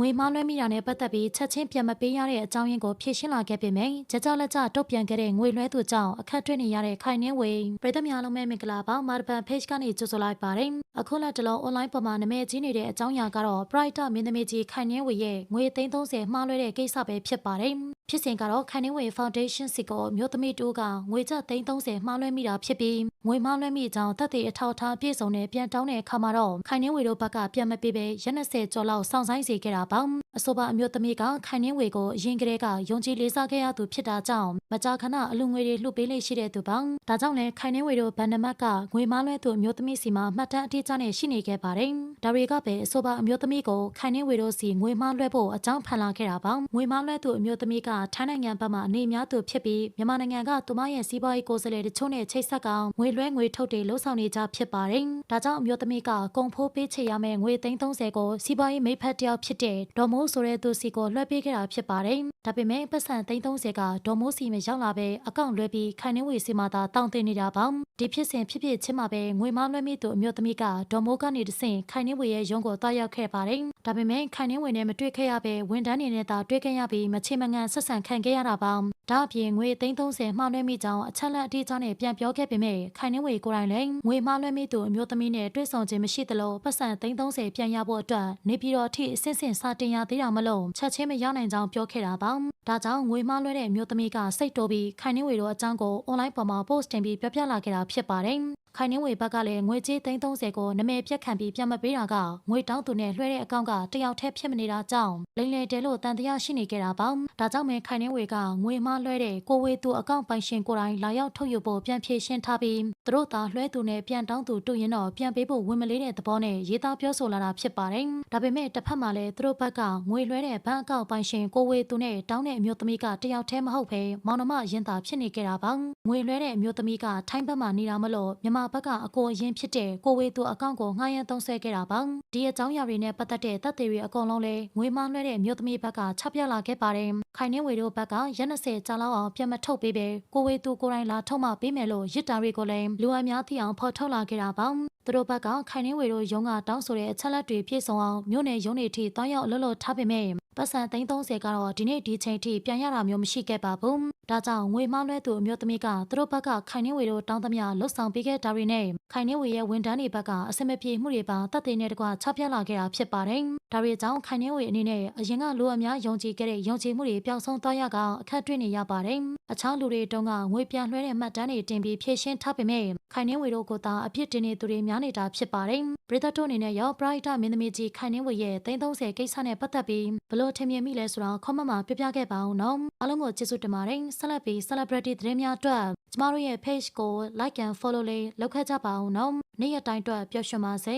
ငွေမားလွှဲမိတာနဲ့ပတ်သက်ပြီးချက်ချင်းပြန်မပေးရတဲ့အကြောင်းရင်းကိုဖြေရှင်းလာခဲ့ပေမယ့်ကြကြလက်ကြတုတ်ပြန်ခဲ့တဲ့ငွေလွှဲသူကြောင့်အခက်တွေ့နေရတဲ့ခိုင်နှင်းဝေပြည်သူများလုံးမဲ့မင်္ဂလာပါမာရပန် page ကနေကြိုဆိုလိုက်ပါတယ်အခုလက်တလုံး online ပေါ်မှာနာမည်ကြီးနေတဲ့အကြောင်းအရာကတော့ Bright မင်းသမီးကြီးခိုင်နှင်းဝေရဲ့ငွေ330မှားလွှဲတဲ့ကိစ္စပဲဖြစ်ပါတယ် ဖြစ်စဉ်ကတော့ခိုင်နှင်းဝေ Foundation စီကိုမြို့သမီးတူကငွေကျပ်330မှားလွှဲမိတာဖြစ်ပြီးငွေမှားလွှဲမိကြောင်းတပ်တွေအထောက်အထားပြည့်စုံနဲ့ပြန်တောင်းတဲ့အခါမှာတော့ခိုင်နှင်းဝေတို့ဘက်ကပြန်မပေးဘဲရက်20ကျော်လောက်စောင့်ဆိုင်စေခဲ့တာပါ အဆိုပါအမျိုးသမီးကခိုင်နှင်းဝေကိုအရင်ကတည်းကယုံကြည်လေးစားခဲ့ရသူဖြစ်တာကြောင့်မကြာခဏအလူငွေတွေလှုပ်ပေးလေရှိတဲ့သူပါဒါကြောင့်လည်းခိုင်နှင်းဝေတို့ဗန်နမတ်ကငွေမှားလွှဲသူအမျိုးသမီးစီမှာမှတ်တမ်းအတိအကျနဲ့ရှိနေခဲ့ပါတယ်ဒါတွေကပဲအဆိုပါအမျိုးသမီးကိုခိုင်နှင်းဝေတို့စီငွေမှားလွှဲဖို့အကြောင်းဖန်လာခဲ့တာပါငွေမှားလွှဲသူအမျိုးသမီးကထိုင်းနိုင်ငံဘက်မှအနေအများသူဖြစ်ပြီးမြန်မာနိုင်ငံကသူမရဲ့စီးပွားရေးကိုယ်စားလှယ်တချို့နဲ့ချိတ်ဆက်ကောင်ငွေလွှဲငွေထုတ်တွေလှုပ်ဆောင်နေကြဖြစ်ပါတယ်ဒါကြောင့်အမျိုးသမီးကကုံဖိုးပေးချေရမယ့်ငွေ330ကိုစီးပွားရေးမိဖက်တယောက်ဖြစ်တဲ့ဒေါ်မိုးဆိုတဲ့သူစီကိုလွှဲပေးခဲ့တာဖြစ်ပါတယ်ဒါပေမဲ့ပတ်စံ330ကဒေါ်မိုးစီမရောက်လာပဲအကောင့်လွှဲပြီးခိုင်နှင်းဝေစီမှာသာတောင်းတင်နေတာပါဒီဖြစ်စဉ်ဖြစ်ဖြစ်ချင်းမှာပဲငွေမလွှဲမိသူအမျိုးသမီးကဒေါ်မိုးကနေတဆင့်ခိုင်နှင်းဝေရဲ့ရုံးကိုတွားရောက်ခဲ့ပါတယ်ဒါပေမဲ့ခိုင်နှင်းဝေနဲ့မတွေ့ခဲ့ရပဲဝန်ထမ်းနေနဲ့သာတွေ့ခဲ့ရပြီးမချေမငံဆက်ဆံခံခဲ့ရတာပါဒါအပြင်ငွေ330မှားလွှဲမိကြောင်းအချက်လက်အတိအကျနဲ့ပြန်ပြောခဲ့ပေမဲ့ခိုင်နှင်းဝေကိုယ်တိုင်လည်းငွေမှားလွှဲမိသူအမျိုးသမီးနဲ့တွေ့ဆုံခြင်းမရှိသလိုပတ်စံ330ပြန်ရဖို့အတွက်နေပြည်တော်အထိအဆင့်ဆင့်စာတင်ရသေးတာမလို့ချက်ချင်းမရောက်နိုင်ကြောင်းပြောခဲ့တာပါ ဒါကြောင့်ငွေမှားလွှဲတဲ့အမျိုးသမီးကစိတ်တိုးပြီးခိုင်နှင်းဝေတို့အကြောင်းကို online ပေါ်မှာ post တင်ပြီးပြောပြလာခဲ့တာဖြစ်ပါတယ်ခိုင်နှင်းဝေဘက်ကလည်းငွေကြေး330ကိုနမဲပြက်ခံပြီးပြန်မပေးတာကငွေတောင်းသူနဲ့လွှဲတဲ့အကောင့်ကတယောက်တည်းဖြစ်မနေတာကြောင့်လိမ့်လေတဲလို့တန်တရားရှိနေကြတာပါဒါကြောင့်မဲခိုင်နှင်းဝေကငွေမှားလွှဲတဲ့ကိုဝေသူအကောင့်ပိုင်ရှင်ကိုယ်တိုင်လာရောက်ထုတ်ယူဖို့ပြန်ဖြေရှင်းထားပြီးသူတို့သာလွှဲသူနဲ့ပြန်တောင်းသူတွေ့ရင်တော့ပြန်ပေးဖို့ဝင်မလေးတဲ့သဘောနဲ့ရေးသားပြောဆိုလာတာဖြစ်ပါတယ်ဒါပေမဲ့တစ်ဖက်မှာလည်းသူတို့ဘက်ကငွေလွှဲတဲ့ဘဏ်အကောင့်ပိုင်ရှင်ကိုဝေသူနဲ့တောင်းတဲ့အမျိုးသမီးကတယောက်တည်းမဟုတ်ဘဲမောင်နှမရင်သာဖြစ်နေကြတာပါငွေလွှဲတဲ့အမျိုးသမီးကထိုင်းဘက်မှာနေတာမလို့မြန်မာဘက်ကအကိုအရင်ဖြစ်တဲ့ကိုဝေသူအကောင့်ကိုငှားရမ်းသုံးဆွဲခဲ့တာပါဒီအကြောင်းအရာတွေနဲ့ပတ်သက်တဲ့တပ်တွေအကုန်လုံးလဲငွေမလွှဲတဲ့အမျိုးသမီးဘက်ကချပြလာခဲ့ပါတယ်ခိုင်နှင်းဝေတို့ဘက်ကရက်20ကြာလောက်အောင်ပြန်မထုတ်ပေးပဲကိုဝေသူကိုယ်တိုင်လာထုတ်မှပေးမယ်လို့ရစ်တာတွေကိုလည်းလူအများသိအောင်ဖော်ထုတ်လာခဲ့တာပါ သူတို့ဘက်ကခိုင်နှင်းဝေတို့ရုံးကတောင်းဆိုတဲ့အချက်လက်တွေပြည့်စုံအောင်မြို့နယ်ရုံးတွေထိတောင်းရောက်အလုပ်လုပ်ထားပေမဲ့ပတ်စံ330ကတော့ဒီနေ့ဒီချိန်ထိပြန်ရတာမျိုးမရှိခဲ့ပါဘူး။ဒါကြောင့်ငွေမောင်းလွှဲသူအမျိုးသမီးကသူတို့ဘက်ကခိုင်နှင်းဝေတို့တောင်းသမျှလှုပ်ဆောင်ပေးခဲ့တာတွေနဲ့ခိုင်နှင်းဝေရဲ့ဝန်ထမ်းတွေဘက်ကအစမပြေမှုတွေပါတပ်တွေနဲ့တကွချပြလာခဲ့တာဖြစ်ပါတယ်။ဒါတွေကြောင့်ခိုင်နှင်းဝေအနေနဲ့အရင်ကလူအများယုံကြည်ခဲ့တဲ့ယုံကြည်မှုတွေပျောက်ဆုံးသွားရကအခက်တွေ့နေရပါတယ်။အခြားလူတွေတုန်းကငွေပြန်လွှဲတဲ့မှတ်တမ်းတွေတင်ပြီးဖြည့်ရှင်းထားပေမဲ့ခိုင်နှင်းဝေတို့ကသာအပြစ်တင်နေသူတွေများနေတာဖြစ်ပါတယ်။ပရိသတ်တို့အနေနဲ့ရော Bright မင်းသမီးကြီးခိုင်နှင်းဝေရဲ့330ကိစ္စနဲ့ပတ်သက်ပြီးဘလို့ထင်မြင်မိလဲဆိုတော့ comment မှာပြပြခဲ့ပါအောင်နော်အားလုံးကိုကျေးဇူးတင်ပါတယ်ဆက်လက်ပြီး celebrity သတင်းများအတွက်ကျမတို့ရဲ့ page ကို like and follow လေးလုပ်ခဲ့ကြပါအောင်နော်နေ့ရက်တိုင်းအတွက်ပျော်ရွှင်ပါစေ